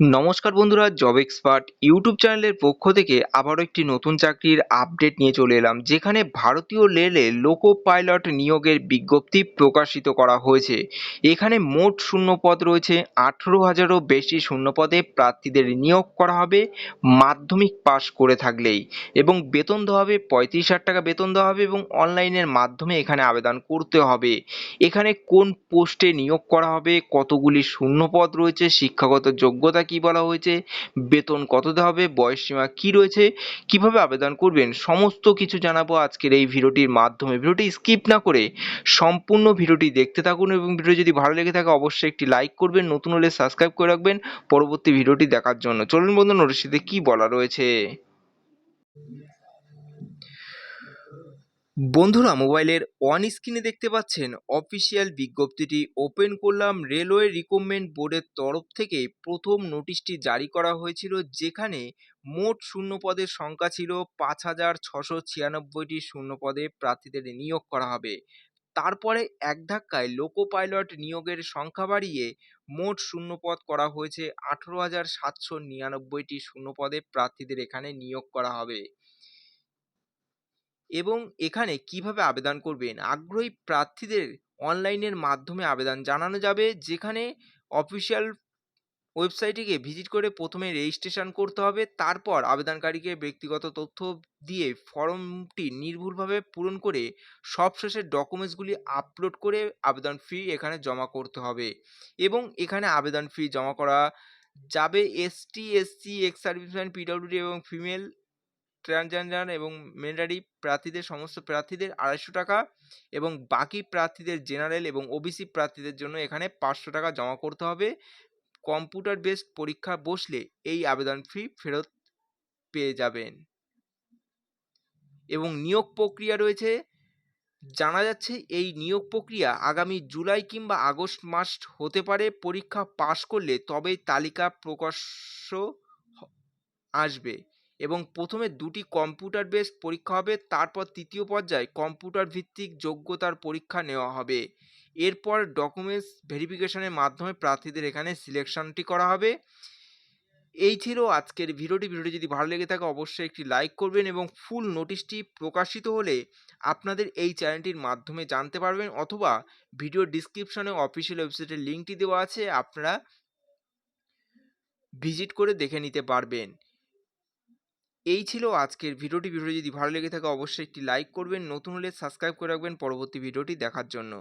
নমস্কার বন্ধুরা job expert YouTube চ্যানেলের পক্ষ থেকে আবারও একটি নতুন চাকরির আপডেট নিয়ে চলে এলাম, যেখানে ভারতীয় রেলে লোকো পাইলট নিয়োগের বিজ্ঞপ্তি প্রকাশিত করা হয়েছে। এখানে মোট শূন্যপদ রয়েছে, আঠেরো হাজারও বেশি শূন্যপদে প্রার্থীদের নিয়োগ করা হবে, মাধ্যমিক পাশ করে থাকলেই। এবং বেতন দেওয়া হবে, পঁয়ত্রিশ হাজার টাকা বেতন দেওয়া হবে এবং অনলাইনের মাধ্যমে এখানে আবেদন করতে হবে। এখানে কোন পোস্টে নিয়োগ করা হবে, কতগুলি শূন্যপদ রয়েছে, শিক্ষাগত যোগ্যতা কি বলা হয়েছে? বেতন কত দেওয়া হবে বয়সসীমা কি রয়েছে? কীভাবে আবেদন করবেন? সমস্ত কিছু জানাব আজকের এই ভিডিওটির মাধ্যমে। ভিডিওটি স্কিপ না করে সম্পূর্ণ ভিডিওটি দেখতে থাকুন এবং ভিডিও যদি ভালো লেগে থাকে অবশ্যই একটি লাইক করবেন, নতুন হলে সাবস্ক্রাইব করে রাখবেন। পরবর্তী ভিডিওটি দেখার জন্য। চলুন বন্ধু নোটিশিতে কি বলা রয়েছে? বন্ধুরা, মোবাইলের অন স্ক্রিনে দেখতে পাচ্ছেন অফিসিয়াল বিজ্ঞপ্তিটি ওপেন করলাম রেলওয়ে রিক্রুটমেন্ট বোর্ডের তরফ থেকে। প্রথম নোটিশটি জারি করা হয়েছিল যেখানে মোট শূন্য পদের সংখ্যা ছিল পাঁচ হাজার ছশো ছিয়ানব্বইটি শূন্য পদে প্রার্থীদের নিয়োগ করা হবে। তারপরে এক ধাক্কায় লোকো পাইলট নিয়োগের সংখ্যা বাড়িয়ে মোট শূন্য পদ করা হয়েছে আঠেরো হাজার সাতশো নিরানব্বইটি শূন্য পদে প্রার্থীদের এখানে নিয়োগ করা হবে। এবং এখানে কীভাবে আবেদন করবেন? আগ্রহী প্রার্থীদের অনলাইনের মাধ্যমে আবেদন জানানো যাবে, যেখানে অফিসিয়াল ওয়েবসাইটটিকে ভিজিট করে প্রথমে রেজিস্ট্রেশন করতে হবে, তারপর আবেদনকারীকে ব্যক্তিগত তথ্য দিয়ে ফর্মটি নির্ভুলভাবে পূরণ করে সবশেষে ডকুমেন্টসগুলি আপলোড করে আবেদন ফি এখানে জমা করতে হবে। এবং এখানে আবেদন ফি জমা করা যাবে ST SC ex serviceman PWD এবং ফিমেল ট্রান্সজেন্ডার এবং মেন্ডারি প্রার্থীদের, সমস্ত প্রার্থীদের আড়াইশো টাকা এবং বাকি প্রার্থীদের জেনারেল এবং ওবিসি প্রার্থীদের জন্য এখানে পাঁচশো টাকা জমা করতে হবে। কম্পিউটার বেসড পরীক্ষা বসলে এই আবেদন ফি ফেরত পেয়ে যাবেন। এবং নিয়োগ প্রক্রিয়া রয়েছে। জানা যাচ্ছে এই নিয়োগ প্রক্রিয়া আগামী জুলাই কিংবা আগস্ট মাস হতে পারে। পরীক্ষা পাশ করলে তবেই তালিকা প্রকাশ্য আসবে। এবং প্রথমে দুটি কম্পিউটার বেসড পরীক্ষা হবে, তারপর তৃতীয় পর্যায়ে কম্পিউটার ভিত্তিক যোগ্যতার পরীক্ষা নেওয়া হবে। এরপর ডকুমেন্টস ভেরিফিকেশনের মাধ্যমে প্রার্থীদের এখানে সিলেকশনটি করা হবে। এই ছিল আজকের ভিডিওটি। ভিডিওটি যদি ভালো লেগে থাকে অবশ্যই একটি লাইক করবেন এবং ফুল নোটিশটি প্রকাশিত হলে আপনাদের এই চ্যানেলটির মাধ্যমে জানতে পারবেন অথবা ভিডিও ডিসক্রিপশনে অফিসিয়াল ওয়েবসাইটের লিঙ্কটি দেওয়া আছে, আপনারা ভিজিট করে দেখে নিতে পারবেন। এই ছিল আজকের ভিডিওটি। ভিডিও যদি ভালো লেগে থাকে, অবশ্যই একটি লাইক করবেন। নতুন হলে সাবস্ক্রাইব করে রাখবেন। পরবর্তী ভিডিওটি দেখার জন্য।